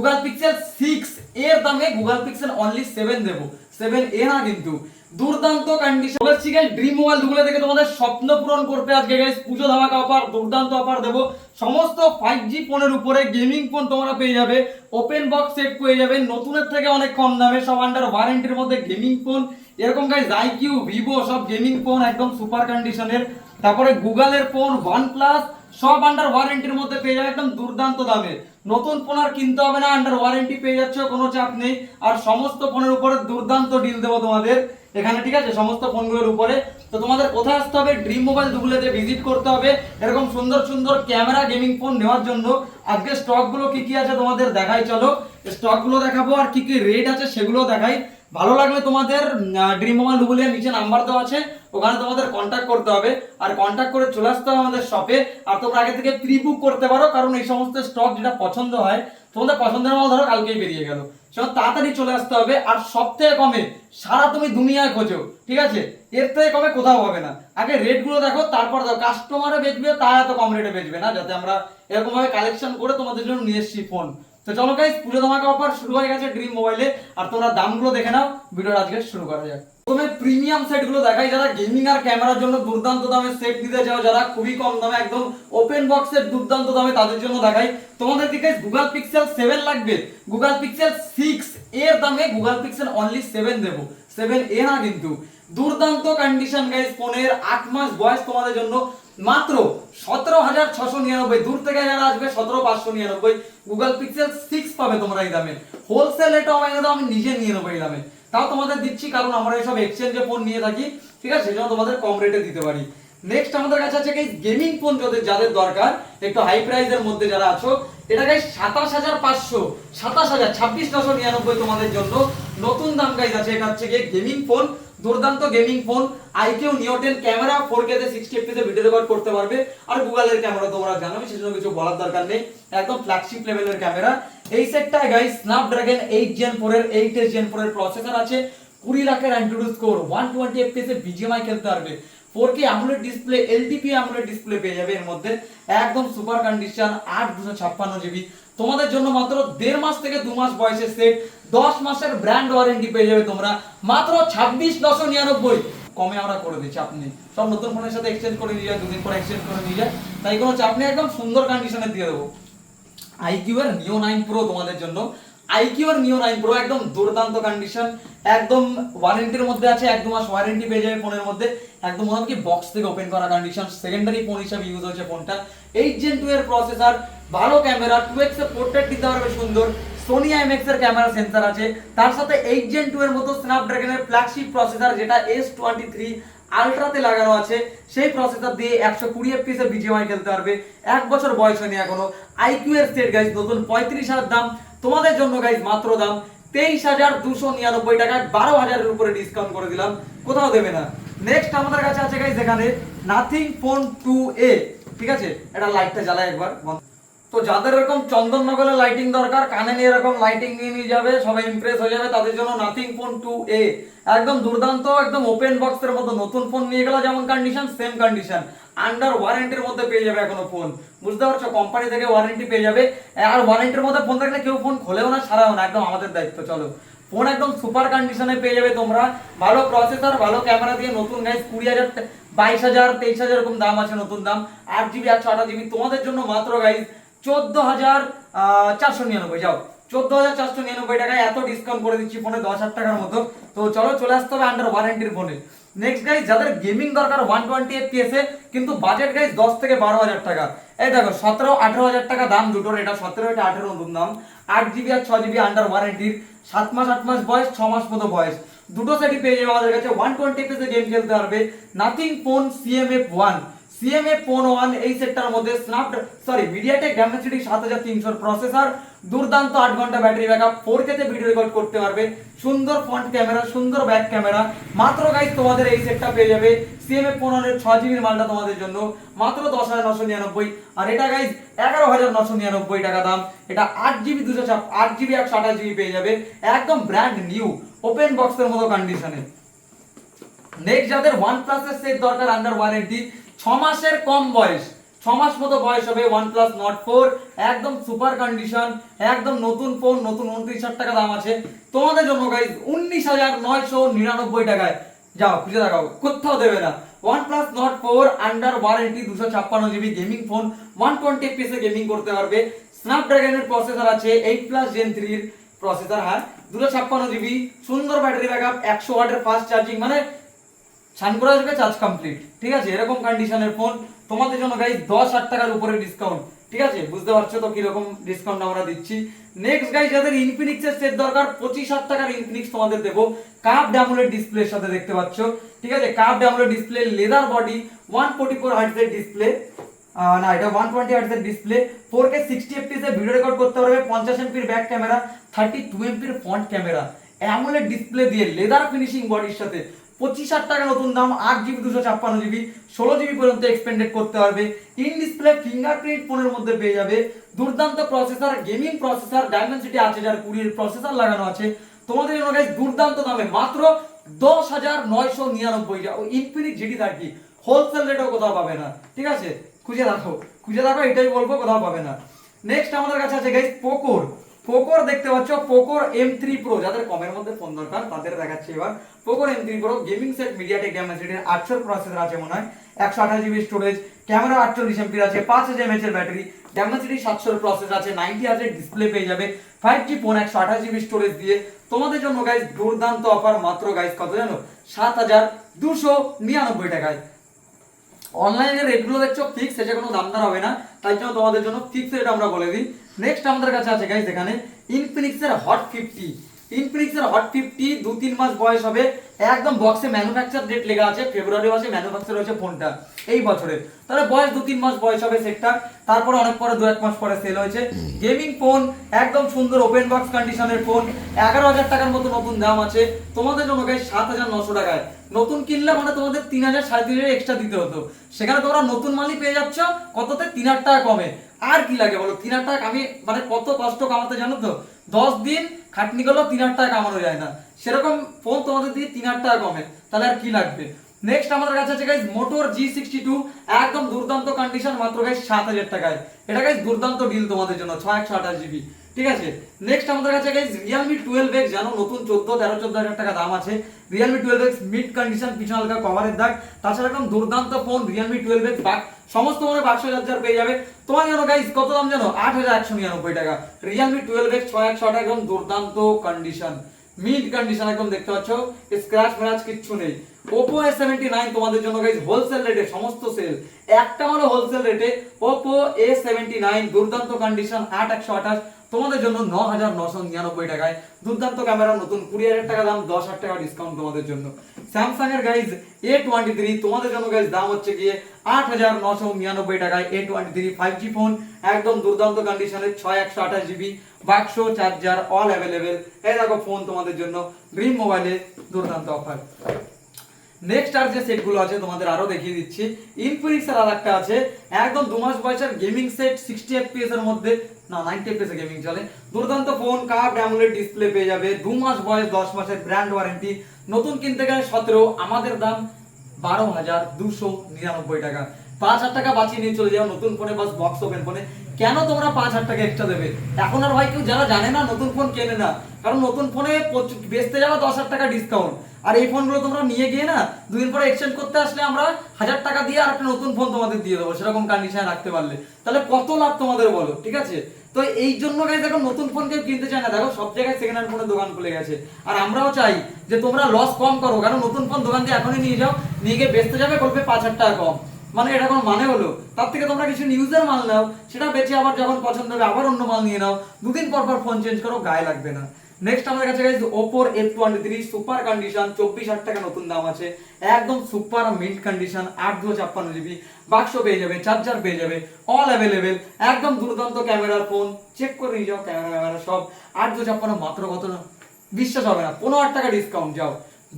Google Pixel six এর দামে Google Pixel only seven দেবো। সেভেন এ না কিন্তু। দুর্দান্ত কন্ডিশন বলছি গাইস ড্রিম মোবাইল দুগুলো থেকে তোমাদের স্বপ্ন পূরণ করতে আজকে গাইস পুজো ধামাকা অফার দুর্দান্ত অফার দেবো। সমস্ত ফাইভ জি ফোনের উপরে গেমিং ফোন তোমরা পেয়ে যাবে। ওপেন বক্স সেট পেয়ে যাবে। নতুনের থেকে অনেক কম দামে, সব আন্ডার ওয়ারেন্টির মধ্যে গেমিং ফোন এরকম গাইস আইকিউ ভিভো সব গেমিং ফোন একদম সুপার কন্ডিশনের তারপরে গুগলের ফোন ওয়ান প্লাস সব আন্ডার ওয়ারেন্টির মধ্যে পেয়ে যাবে একদম দুর্দান্ত দামে। নতুন ফোন আর কিনতে হবে না আন্ডার ওয়ারেন্টি পেয়ে যাচ্ছে, কোনো চাপ নেই। আর সমস্ত ফোনের উপরে দুর্দান্ত ডিল দেবো তোমাদের। এখানে ঠিক আছে, সমস্ত ফোনগুলোর উপরে। তো তোমাদের কোথায় আসতে হবে? ড্রিম মোবাইল দুগুলোতে ভিজিট করতে হবে। এরকম সুন্দর সুন্দর ক্যামেরা গেমিং ফোন নেওয়ার জন্য আজকে স্টকগুলো কি কি আছে তোমাদের দেখাই, চলো। স্টকগুলো দেখাবো আর কি কি রেট আছে সেগুলো দেখাই। ভালো লাগলে তোমাদের ড্রিম মোবাইল ডুবুলিয়ার নিচে নাম্বার দেওয়া আছে, ওখানে তোমাদের কন্ট্যাক্ট করতে হবে। আর কন্ট্যাক্ট করে চলে আসতে হবে আমাদের শপে আর তোমরা আগে থেকে প্রি বুক করতে পারো, কারণ এই সমস্ত স্টক যেটা পছন্দ হয় তোমাদের পছন্দের মাল ধরো কালকেই বেরিয়ে গেল। সেটা তাড়াতাড়ি চলে আসতে হবে, আর সব থেকে কমে সারা তুমি দুনিয়ায় খোঁজো, ঠিক আছে? এর থেকে কমে কোথাও হবে না। আগে রেটগুলো দেখো, তারপর দেখো কাস্টমারে বেচবে তা এত কম রেটে বেচবে না, যাতে আমরা এরকম ভাবে কালেকশন করে তোমাদের জন্য নিয়ে এসেছি ফোন তো চলো গাইস পুজো তোমাকে অফার শুরু হয়ে গেছে ড্রিম মোবাইলে আর তোমরা দামগুলো দেখে নাও, ভিডিওটা আজকে শুরু করা যাক। প্রথমে প্রিমিয়াম সেটগুলো দেখাই, যারা গেমিং আর ক্যামেরার জন্য দুর্দান্ত দামে সেট নিতে চাও, যারা খুবই কম দামে একদম ওপেন বক্সের দুর্দান্ত দামে তাদের জন্য দেখাই। তোমাদের দিকে গুগল পিক্সেল সেভেন লাগবে। গুগল পিক্সেল সিক্স এর দামে গুগল পিক্সেল অনলি সেভেন দেবো। সেভেন এ না কিন্তু। দুর্দান্ত কন্ডিশন গাইস ফোনের আট মাস বয়স তোমাদের জন্য। মাত্র সতেরো হাজার ছশো নিরানব্বই। দূর থেকে যারা আসবে, সতেরো পাঁচশো নিরানব্বই। গুগল পিক্সেল সিক্স পাবে তোমরা এই দামে। হোলসেল রেটও আমি নিজে নিয়ে নেব এই দামে। তাও তোমাদের দিচ্ছি, কারণ আমরা এইসব এক্সচেঞ্জে ফোন নিয়ে থাকি, ঠিক আছে? সেজন্য তোমাদের কম রেটে দিতে পারি। নেক্সট আমাদের কাছে আছে কি গেমিং ফোন যাদের যাদের দরকার, একটু হাই প্রাইসের মধ্যে যারা আছো, এটা গাইস সাতাশ হাজার পাঁচশো, সাতাশ হাজার, ছাব্বিশ নশো নিরানব্বই তোমাদের জন্য। নতুন দাম গাইজ আছে, এটা হচ্ছে গিয়ে গেমিং ফোন দুর্দান্ত gaming phone iQOO neo ten camera four K sixty এফপিতে video record করতে পারবে। আর গুগলের ক্যামেরা তোমরা জানো সেজন্য কিছু বলার দরকার নেই। একদম ফ্ল্যাগশিপ লেভেলের ক্যামেরা এই সেটটা guys Snapdragon eight gen four এর এইট জেন ফোর এর প্রসেসর আছে। কুড়ি লাখের Android score one twenty FPS BGMI খেলতে পারবে। Four K AMOLED display LTPO display পেয়ে যাবে এর মধ্যে। একদম সুপার কন্ডিশন আট দুশো ছাপ্পান্ন জিবি তোমাদের জন্য মাত্র দেড় মাস থেকে দু মাস বয়সের সেট দশ মাসের ব্র্যান্ড ওয়ারেন্টি পেয়ে যাবে তোমরা। মাত্র ছাব্বিশ নশো নিরানব্বই। কমে আমরা করে দিচ্ছি আপনি। সব নতুন ফোনের সাথে এক্সচেঞ্জ করে নিয়ে যায় দুদিন পর এক্সচেঞ্জ করে নিয়ে যায় তাই কোনো চাপ নেই, একদম সুন্দর কন্ডিশনে দিয়ে দেবো। আইকিউ এর নিও নাইন প্রো তোমাদের জন্য। আইকিউ এর নিও নাইন প্রো একদম দুর্দান্ত কন্ডিশন একদম ওয়ারেন্টির মধ্যে আছে, এক মাস ওয়ারেন্টি পেয়ে যাবে ফোনের মধ্যে। একদম মনে কি বক্স থেকে ওপেন করা কন্ডিশন সেকেন্ডারি ফোন হিসাবে ইউজ হচ্ছে ফোনটা এইট জেন টু এর প্রসেসর ভালো ক্যামেরা টু এক্সের পোর্ট্রেট দিতে পারবে সুন্দর। সোনি আইএমএক্স এর ক্যামেরা সেন্সর আছে। তার সাথে এইট জেন টু এর মতো স্ন্যাপড্রাগনের ফ্ল্যাগশিপ প্রসেসর যেটা এস টোয়েন্টি থ্রি আলট্রাতে লাগানো আছে, সেই প্রসেসর দিয়ে একশো কুড়ি এফপিএস এর বিজিএমআই খেলতে পারবে। এক বছর বয়স হয়নি এখনও। আইকিউ এর সেট গাইজ নতুন পঁয়ত্রিশ হাজার দাম। তোমাদের জন্য গাইজ মাত্র দাম তেইশ হাজার দুশো নিরানব্বই টাকায় বারো হাজারের উপরে ডিসকাউন্ট করে দিলাম। কোথাও দেবে না। নেক্সট আমাদের কাছে আছে গাইজ এখানে নাথিং ফোন টু এ ঠিক আছে? এটা লাইটটা জ্বালায় একবার। তো যাদের এরকম চন্দননগরে লাইটিং দরকার, কানে নিয়ে এরকম লাইটিং নিয়ে নিয়ে যাবে, সবাই ইমপ্রেস হয়ে যাবে, তাদের জন্য নাথিং ফোন টু এ একদম দুর্দান্ত, একদম ওপেন বক্সের মতো নতুন ফোন নিয়ে গেলে, যেমন কন্ডিশন সেম কন্ডিশন আন্ডার ওয়ারেন্টির মধ্যে পেয়ে যাবে এখনও ফোন বুঝতে পারছ? কোম্পানি থেকে ওয়ারেন্টি পেয়ে যাবে। আর ওয়ারেন্টির মধ্যে ফোন থাকলে কেউ ফোন খোলেও না সারাও না, একদম আমাদের দায়িত্ব, চলো। ফোন একদম সুপার কন্ডিশনে পেয়ে যাবে তোমরা। ভালো প্রসেসর ভালো ক্যামেরা দিয়ে নতুন গাইস কুড়ি হাজার, বাইশ হাজার, তেইশ হাজার এরকম দাম আছে নতুন দাম। আট জিবি একশো আঠাশ জিবি তোমাদের জন্য মাত্র গাইস চোদ্দ হাজার চারশো নিরানব্বই। যাও চোদ্দ হাজার চারশো নিরানব্বই টাকায় এত ডিসকাউন্ট করে দিচ্ছি ফোনে দশ হাজার টাকার মতো। তো চলো, চলে আসতে হবে আন্ডার ওয়ারেন্টির ফোনে নেক্সট গাইজ যাদের গেমিং দরকার ওয়ান টোয়েন্টি এ, কিন্তু বাজেট গাইজ দশ থেকে বারো হাজার টাকা। এই দেখো, সতেরো, আঠেরো হাজার টাকা দাম দুটোর, এটা সতেরো, এটা আঠেরো নতুন দাম। আট জিবি আর ছ জিবি আন্ডার ওয়ারেন্টির সাত মাস, আট মাস বয়স, ছ মাস মতো বয়স। দুটো সেটই পেয়ে যাবে আমাদের কাছে। ওয়ান টোয়েন্টি এ গেম খেলতে পারবে। Nothing phone CMF one CMF phone one এই সেটটার মধ্যে স্ন্যাপ সরি মিডিয়াটেক ড্যামেসিটি সাত হাজার তিনশোর প্রসেসর দুর্দান্ত আট ঘণ্টা ব্যাটারি ব্যাকআপ ফোর কেতে ভিডিও রেকর্ড করতে পারবে। সুন্দর ফ্রন্ট ক্যামেরা সুন্দর ব্যাক ক্যামেরা মাত্র গাইজ তোমাদের এই সেটটা পেয়ে যাবে সিএমএ ফোন ওয়ানের ছ জিবির মালটা তোমাদের জন্য। মাত্র দশ হাজার নশো নিরানব্বই। আর এটা গাইজ এগারো হাজার নশো নিরানব্বই টাকা দাম। এটা আট জিবি দুশো চাপ আট জিবি একশো আঠাশ জিবি পেয়ে যাবে। একদম ব্র্যান্ড নিউ ওপেন বক্সের মতো কন্ডিশনে নেক্সট যাদের ওয়ান প্লাসের সেট দরকার আন্ডার ওয়ারেন্টি ছ মাসের কম বয়স ছ মাস মতো বয়স হবে ওয়ান প্লাস নট ফোর একদম সুপার কন্ডিশন একদম নতুন ফোন নতুন উনত্রিশ হাজার টাকা দাম আছে। তোমাদের জন্য গাইজ উনিশ হাজার নয়শো নিরানব্বই টাকায়। যাও, খুঁজে দেখাও, কোথাও দেবে না। One plus Nord four under warranty দুশো ছাপ্পান্ন GB gaming phone one twenty fps gaming করতে পারবে। স্ন্যাপড্রাগনের প্রসেসর আছে এইট প্লাস জেন থ্রির প্রসেসর হ্যাঁ? দুশো ছাপ্পান্ন জিবি সুন্দর ব্যাটারি ব্যাকআপ একশো ওয়াটের ফাস্ট চার্জিং মানে ছান করে আসবে চার্জ কমপ্লিট ঠিক আছে? এরকম কন্ডিশনের ফোন তোমাদের জন্য গাইজ দশ হাজার টাকার উপরে ডিসকাউন্ট ঠিক আছে? বুঝতে পারছ তো কীরকম ডিসকাউন্ট আমরা দিচ্ছি? নেক্সট গাইজ যাদের ইনফিনিক্স এর সেট দরকার, পঁচিশ হাজার টাকার ইনফিনিক্স তোমাদের দেবো। কাপ ড্যামুলেট ডিসপ্লের সাথে দেখতে পাচ্ছ। ঠিক আছে? কাপ ড্যামুলেট display leather body one forty four হার্টসের display না, এটা one twenty হার্টসের display four K sixty fps এ ভিডিও রেকর্ড করতে পারবে। পঞ্চাশ এমপির ব্যাক ক্যামেরা থার্টি টু এমপির ফ্রন্ট ক্যামেরা অ্যামোলেড ডিসপ্লে দিয়ে লেদার ফিনিশিং বডির সাথে। পঁচিশ হাজার টাকা নতুন দাম, আট জিবি দুশো ছাপ্পান্ন জিবি ষোলো জিবি পর্যন্ত এক্সপেন্ডেড করতে পারবে। ইন ডিসপ্লে ফিঙ্গারপ্রিন্ট ফোনের মধ্যে পেয়ে যাবে। দুর্দান্ত প্রসেসর গেমিং প্রসেসর ডায়মেন্সিটি আছে যার কুড়ির প্রসেসর লাগানো আছে। তোমাদের জন্য গাইজ দুর্দান্ত দামে মাত্র দশ হাজার নয়শো নিরানব্বই ইনফিনিক্স জিডি থার্টি হোলসেল রেটেও কোথাও পাবে না। ঠিক আছে? খুঁজে রাখো খুঁজে রাখো এটাই বলব, কোথাও পাবে না। নেক্সট আমাদের কাছে আছে গাইজ পোকোর পোকোর দেখতে পাচ্ছ পোকোর এম থ্রি প্রো যাদের কমের মধ্যে ফোন দরকার, তাদের দেখাচ্ছি এবার। পোকোর M three pro gaming set MediaTek ড্যামেসিটির আটশো প্রসেসর আছে মনে হয়। একশো আঠাশ জিবি স্টোরেজ ক্যামেরা আটচল্লিশ এমপির আছে, পাঁচ হাজার এমএচ এর ব্যাটারি ড্যামেসিটি সাতশোর প্রসেস আছে নাইনটি হাজার ডিসপ্লে পেয়ে যাবে। ফাইভ জি ফোন একশো আঠাশ জিবি স্টোরেজ দিয়ে। তোমাদের জন্য গাইজ দুর্দান্ত অফার মাত্র গাইজ কত জানো? সাত হাজার দুশো নিরানব্বই টাকায়। অনলাইনে রেটগুলো দেখছ ফিক্স এসে কোনো দাম দর হবে না। তাই জন্য তোমাদের জন্য ফিক্স রেট আমরা বলে দিই। নেক্সট আমাদের কাছে আছে গাইস এখানে ইনফিনিক্সের হট ফিফটি ইনফিনিক্সের হট ফিফটি দু তিন মাস বয়স হবে। একদম বক্সে ম্যানুফ্যাকচার ডেট লেখা আছে ফেব্রুয়ারি মাসে ম্যানুফ্যাকচার হয়েছে ফোনটা এই বছরে। তাহলে বয়স দু তিন মাস বয়স হবে সেটটা। তারপরে অনেক পরে, দু এক মাস পরে সেল হয়েছে। গেমিং ফোন একদম সুন্দর ওপেন বক্স কন্ডিশনের ফোন এগারো হাজার টাকার মতো নতুন দাম আছে। তোমাদের জন্য গাইস সাত হাজার নশো টাকায়। নতুন কিনলে মানে তোমাদের তিন হাজার, সাড়ে তিন হাজার এক্সট্রা দিতে হতো। সেখানে তোমরা নতুন মালই পেয়ে যাচ্ছ, কততে? তিন হাজার টাকা কমে। আর কি লাগে বলো? তিন হাজার টাকা আমি মানে কত কষ্ট কামাতে জানো তো? দশ দিন খাটনি করলেও তিন হাজার টাকা কামানো যায় না। সেরকম ফোন তোমাদের দিয়ে তিন হাজার টাকা কমে। তাহলে আর কি লাগবে? নেক্সট আমাদের কাছে আছে guys Moto G sixty two একদম দুর্দান্ত কন্ডিশন মাত্র গাইজ সাত হাজার টাকায়। এটা গাইজ দুর্দান্ত ডিল তোমাদের জন্য, ছয় একশো আঠাশ জিবি ঠিক আছে? নেক্সট আমাদের কাছে গাইজ রিয়েলমি টুয়েলভ এক্স জানো, নতুন চোদ্দ, তেরো, চোদ্দ হাজার টাকা দাম আছে। Realme twelve X mid condition পিছনে হালকা কভারের দাগ। তাছাড়া একদম দুর্দান্ত ফোন রিয়েলমি টুয়েলভ এক্স বাক, সমস্ত মনে বাক্স হাজার পেয়ে যাবে। তোমার জানো গাইজ কত দাম জানো? আট হাজার একশো নিরানব্বই টাকা। রিয়েলমি টুয়েলভ এক্স ছয় একশো একদম দুর্দান্ত কন্ডিশন মিড কন্ডিশন একদম দেখতে পাচ্ছ। স্ক্র্যাচ ম্যাচ কিচ্ছু নেই। ওপো এ সেভেন্টি নাইন তোমাদের জন্য গাইজ হোলসেল রেটে সমস্ত সেল একটা হলো হোলসেল রেটে ওপো এ সেভেন্টি নাইন দুর্দান্ত কন্ডিশন আট, একশো আঠাশ। তোমাদের জন্য ন হাজার নশো নিরানব্বই টাকায় দুর্দান্ত ক্যামেরা নতুন কুড়ি হাজার টাকা দাম দশ হাজার টাকা ডিসকাউন্ট তোমাদের জন্য। স্যামসাং এর গাইজ এ টোয়েন্টি থ্রি তোমাদের জন্য গাইজ দাম হচ্ছে গিয়ে আট হাজার নশো নিরানব্বই টাকায় A twenty three five G phone একদম দুর্দান্ত কন্ডিশনের ছয় একশো আঠাশ জিবি বাক্স চার্জার অল অ্যাভেলেবেল এই দেখো ফোন তোমাদের জন্য ড্রিম মোবাইলে দুর্দান্ত অফার নেক্সট আর যে সেটগুলো আছে তোমাদের আরও দেখিয়ে দিচ্ছি। ইনফিনিক্স এর আরেকটা আছে, একদম দু মাস বয়সের গেমিং সেট সিক্সটি এফপিএস এর মধ্যে, না নাইনটি এফপিএস গেমিং চলে। দুর্দান্ত ফোন কাপ ড্যামুলেট ডিসপ্লে পেয়ে যাবে দু মাস বয়স, দশ মাসের ব্র্যান্ড ওয়ারেন্টি নতুন কিনতে গেলে সতেরো, আমাদের দাম বারো হাজার দুশো নিরানব্বই টাকা। পাঁচ হাজার টাকা বাঁচিয়ে নিয়ে চলে যাও নতুন ফোনে বাস বক্স ওপেন ফোনে কেন তোমরা পাঁচ হাজার টাকা এক্সট্রা দেবে? এখন আর ভাই কেউ যারা জানে না, নতুন ফোন কেনে না। কারণ নতুন ফোনে বেচতে যাওয়া দশ হাজার টাকা ডিসকাউন্ট আর এই ফোনগুলো তোমরা নিয়ে গিয়ে না দুদিন পরে এক্সচেঞ্জ করতে আসলে আমরা হাজার টাকা দিয়ে আর একটা নতুন ফোন তোমাদের দিয়ে দেবো, সেরকম কন্ডিশনে রাখতে পারলে। তাহলে কত লাভ তোমাদের বলো, ঠিক আছে? তো এই জন্য গাইজ দেখো নতুন ফোন কেউ কিনতে চায় না। দেখো সব জায়গায় সেকেন্ড হ্যান্ড ফোনের দোকান খুলে গেছে। আর আমরাও চাই যে তোমরা লস কম করো, কারণ নতুন ফোন দোকান দিয়ে এখনই নিয়ে যাও, নিয়ে গিয়ে বেচতে যাবে করবে পাঁচ হাজার টাকা কম। মানে এটা কোনো মানে হলো? তার থেকে তোমরা কিছু নিউজের মাল নাও, সেটা বেচে আবার যখন পছন্দ হবে আবার অন্য মাল নিয়ে নাও। দুদিন পর পর ফোন চেঞ্জ করো, গায়ে লাগবে না। নেক্সট আমাদের কাছে গাইজ ওপোর এফ টোয়েন্টি সুপার কন্ডিশন চব্বিশ হাজার টাকা নতুন দাম আছে। একদম সুপার মিন্ট কন্ডিশন আট দু ছাপ্পান্ন জিবি বাক্স পেয়ে যাবে চার্জার পেয়ে যাবে অল অ্যাভেলেবেল একদম দুর্দান্ত ক্যামেরার ফোন চেক করে নিয়ে যাও ক্যামেরা ক্যামেরা সব আট দু ছাপ্পান্ন মাত্র কত বিশ্বাস হবে না, পনেরো হাজার টাকা ডিসকাউন্ট যাও।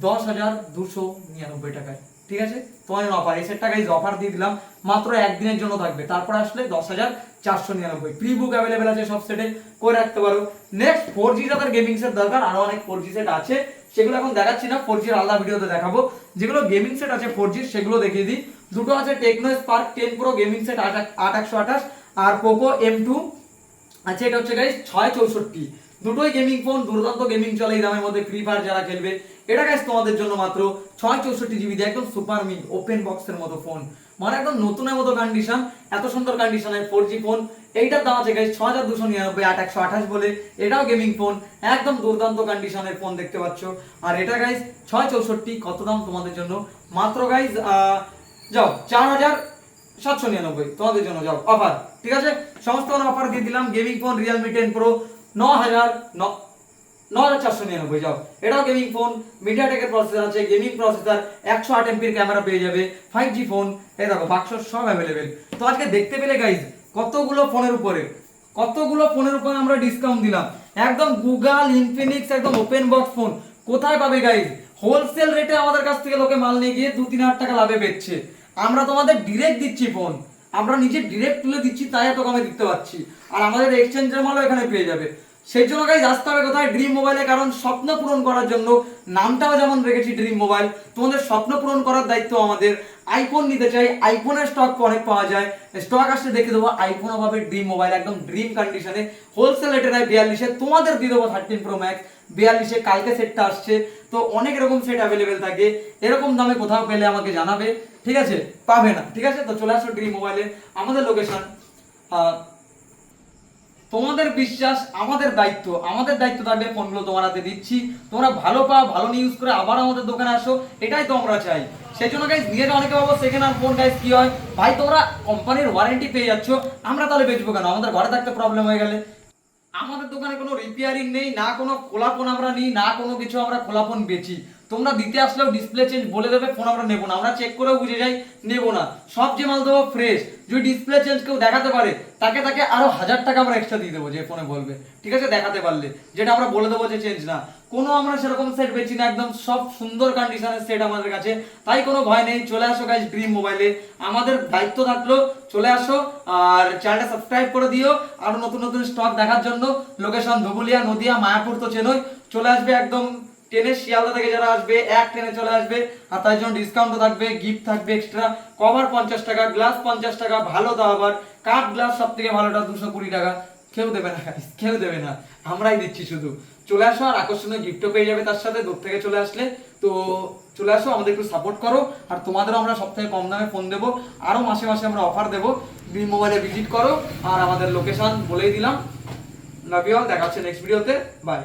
দশ হাজার দুশো নিরানব্বই টাকায়। ঠিক আছে? তোমার অফার এই সেটটা গাইজ অফার দিয়ে দিলাম, মাত্র একদিনের জন্য থাকবে। তারপর আসলে দশ হাজার চারশো নিরানব্বই। প্রি বুক অ্যাভেলেবেল আছে সব সেটে করে রাখতে পারো। নেক্সট ফোর জি যাদের গেমিং সেট দরকার, আরও অনেক ফোর জি সেট আছে। সেগুলো এখন দেখাচ্ছি না ফোর জির আলাদা ভিডিওতে দেখাবো। যেগুলো গেমিং সেট আছে ফোর জি সেগুলো দেখিয়ে দিই। দুটো আছে Tecno spark ten pro gaming set আট একশো আঠাশ, আর পোকো এম টু আচ্ছা এটা হচ্ছে গাইস ছয় চৌষট্টি। দুটোই গেমিং ফোন দুর্দান্ত গেমিং চলে এই দামের মধ্যে ফ্রি ফায়ার যারা খেলবে। এটা গাইস তোমাদের জন্য মাত্র ছয় চৌষট্টি জিবি দিয়ে একদম সুপার মি ওপেন বক্সের মতো ফোন মানে একদম নতুনের মতো কন্ডিশন এত সুন্দর কন্ডিশনের ফোর জি ফোন এইটার দাম আছে গাইস ছ হাজার দুশো নিরানব্বই, আট একশো আঠাশ বলে। এটাও গেমিং ফোন একদম দুর্দান্ত কন্ডিশনের ফোন দেখতে পাচ্ছ। আর এটা গাইস ছয় চৌষট্টি, কত দাম তোমাদের জন্য? মাত্র গাইস যাও, চার হাজার সাতশো নিরানব্বই। তোমাদের জন্য যাও অফার ঠিক আছে? সমস্ত অফার দিয়ে দিলাম। Gaming phone Realme ten pro ন হাজার ন ন হাজার চারশো নিরানব্বই, যাও। এটাও গেমিং ফোন মিডিয়াটেকের প্রসেসর আছে গেমিং প্রসেসর একশো আট এমপির ক্যামেরা পেয়ে যাবে ফাইভ জি ফোন এই দেখো বাক্স সব অ্যাভেলেবেল তো আজকে দেখতে পেলে গাইজ কতগুলো ফোনের উপরে, কতগুলো ফোনের উপরে আমরা ডিসকাউন্ট দিলাম। একদম গুগল ইনফিনিক্স একদম ওপেন বক্স ফোন কোথায় পাবে গাইজ হোলসেল রেটে আমাদের কাছ থেকে লোকে মাল নিয়ে গিয়ে দু তিন হাজার টাকা লাভে বেচছে। আমরা তোমাদের ডিরেক্ট দিচ্ছি ফোন আমরা নিজে ডিরেক্ট তুলে দিচ্ছি, তাই এত কমে দিতে পারছি। আর আমাদের এক্সচেঞ্জের মালও এখানে পেয়ে যাবে। সেই জন্য গাইজ আসতে হবে কোথায় ড্রিম মোবাইলে কারণ স্বপ্ন পূরণ করার জন্য নামটাও যেমন রেখেছি ড্রিম মোবাইল তোমাদের স্বপ্ন পূরণ করার দায়িত্ব আমাদের। আইফোন নিতে চাই আইফোনের স্টক অনেক পাওয়া যায়। স্টক আসলে দেখে দেবো আইফোন অভাবে ড্রিম মোবাইল একদম ড্রিম কন্ডিশনে হোলসেল রেটে নেয় বিয়াল্লিশে। তোমাদের দিয়ে দেবো থার্টিন প্রো ম্যাক্স বিয়াল্লিশে কালকে সেটটা আসছে। তো অনেক রকম সেট অ্যাভেলেবেল থাকে। এরকম দামে কোথাও পেলে আমাকে জানাবে। ঠিক আছে? পাবে না। ঠিক আছে? তো চলে আসো ড্রিম মোবাইলে আমাদের লোকেশন তোমাদের বিশ্বাস, আমাদের দায়িত্ব। আমাদের দায়িত্ব থাকবে ফোনগুলো তোমার হাতে দিচ্ছি। তোমরা ভালো পাও, ভালো ইউজ করে আবার আমাদের দোকানে আসো। এটাই তো আমরা চাই। সেই জন্য গাইজ যাও অনেকে ভাবো সেকেন্ড হ্যান্ড ফোন গাইজ কি হয়? ভাই, তোমরা কোম্পানির ওয়ারেন্টি পেয়ে যাচ্ছ। আমরা তাহলে বেচবো কেন? আমাদের ঘরে থাকতে প্রবলেম হয়ে গেলে। আমাদের দোকানে কোনো রিপেয়ারিং নেই, না কোনো খোলা ফোন আমরা নিই, না কোনো কিছু আমরা খোলা ফোন বেচি। তোমরা দিতে আসলেও ডিসপ্লে চেঞ্জ বলে দেবে ফোন আমরা নেব না। আমরা চেক করেও বুঝে যাই, নেব না। সব যে মাল দেবো ফ্রেশ যদি ডিসপ্লে চেঞ্জ কেউ দেখাতে পারে, তাকে তাকে আরও হাজার টাকা আমরা এক্সট্রা দিয়ে দেবো, যে ফোনে বলবে। ঠিক আছে? দেখাতে পারলে। যেটা আমরা বলে দেবো যে চেঞ্জ না। কোনো আমরা সেরকম সেট বেচি না, একদম সব সুন্দর কন্ডিশনের সেট আমাদের কাছে। তাই কোনো ভয় নেই। চলে আসো গাইজ ড্রিম মোবাইলে আমাদের দায়িত্ব থাকল, চলে আসো আর চ্যানেলটা সাবস্ক্রাইব করে দিও। আরও নতুন নতুন স্টক দেখার জন্য। লোকেশন ধুবুলিয়া, নদিয়া, মায়াপুর তো চেনই। চলে আসবে একদম ট্রেনে শিয়ালদা থেকে যারা আসবে, এক ট্রেনে চলে আসবে, আর তার জন্য ডিসকাউন্টও থাকবে গিফট থাকবে এক্সট্রা কভার পঞ্চাশ টাকা গ্লাস পঞ্চাশ টাকা, ভালো দাও আবার। কাপ গ্লাস সব থেকে ভালোটা দুশো কুড়ি টাকা। কেউ দেবে না কেউ দেবে না। আমরাই দিচ্ছি শুধু। চলে আসো আর আকর্ষণীয় গিফটও পেয়ে যাবে তার সাথে, দূর থেকে চলে আসলে। তো চলে আসো, আমাদের একটু সাপোর্ট করো। আর তোমাদেরও আমরা সব থেকে কম দামে ফোন দেবো। আরও মাসে মাসে আমরা অফার দেবো। ড্রিম মোবাইলে ভিজিট করো। আর আমাদের লোকেশন বলেই দিলাম। লাভ ইউ দেখা হচ্ছে নেক্সট ভিডিওতে বাই